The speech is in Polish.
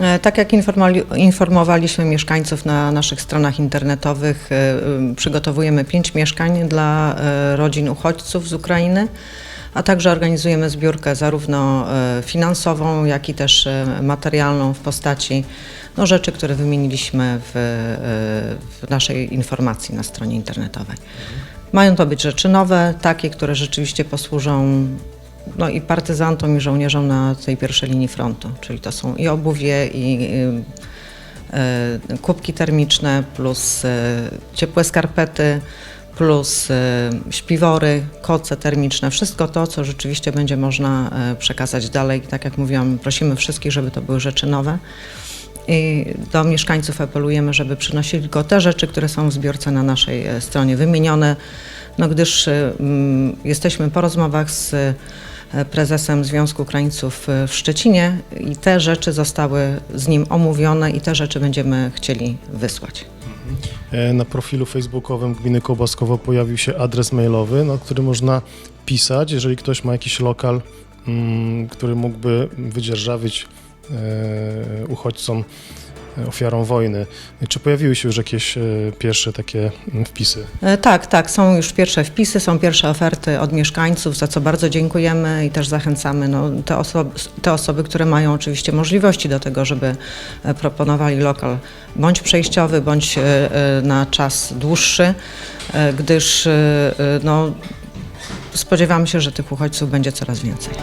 E, Tak jak informowaliśmy mieszkańców na naszych stronach internetowych, e, y, przygotowujemy pięć mieszkań dla e, rodzin uchodźców z Ukrainy, a także organizujemy zbiórkę zarówno e, finansową, jak i też e, materialną w postaci no, rzeczy, które wymieniliśmy w, e, w naszej informacji na stronie internetowej. Mają to być rzeczy nowe, takie, które rzeczywiście posłużą no i partyzantom i żołnierzom na tej pierwszej linii frontu, czyli to są i obuwie, i y, y, kubki termiczne, plus y, ciepłe skarpety, plus y, śpiwory, koce termiczne, wszystko to, co rzeczywiście będzie można y, przekazać dalej. Tak jak mówiłam, prosimy wszystkich, żeby to były rzeczy nowe. I do mieszkańców apelujemy, żeby przynosili tylko te rzeczy, które są w zbiorce na naszej stronie wymienione, no gdyż y, mm, jesteśmy po rozmowach z prezesem Związku Ukraińców w Szczecinie i te rzeczy zostały z nim omówione i te rzeczy będziemy chcieli wysłać. E, Na profilu facebookowym Gminy Kołaskowo pojawił się adres mailowy, na który można pisać, jeżeli ktoś ma jakiś lokal, mm, który mógłby wydzierżawić e, uchodźcom, ofiarom wojny. Czy pojawiły się już jakieś e, pierwsze takie wpisy? E, Tak, tak, są już pierwsze wpisy, są pierwsze oferty od mieszkańców, za co bardzo dziękujemy i też zachęcamy no, te, osoby, te osoby, które mają oczywiście możliwości do tego, żeby e, proponowali lokal bądź przejściowy, bądź na czas dłuższy, gdyż no, spodziewamy się, że tych uchodźców będzie coraz więcej.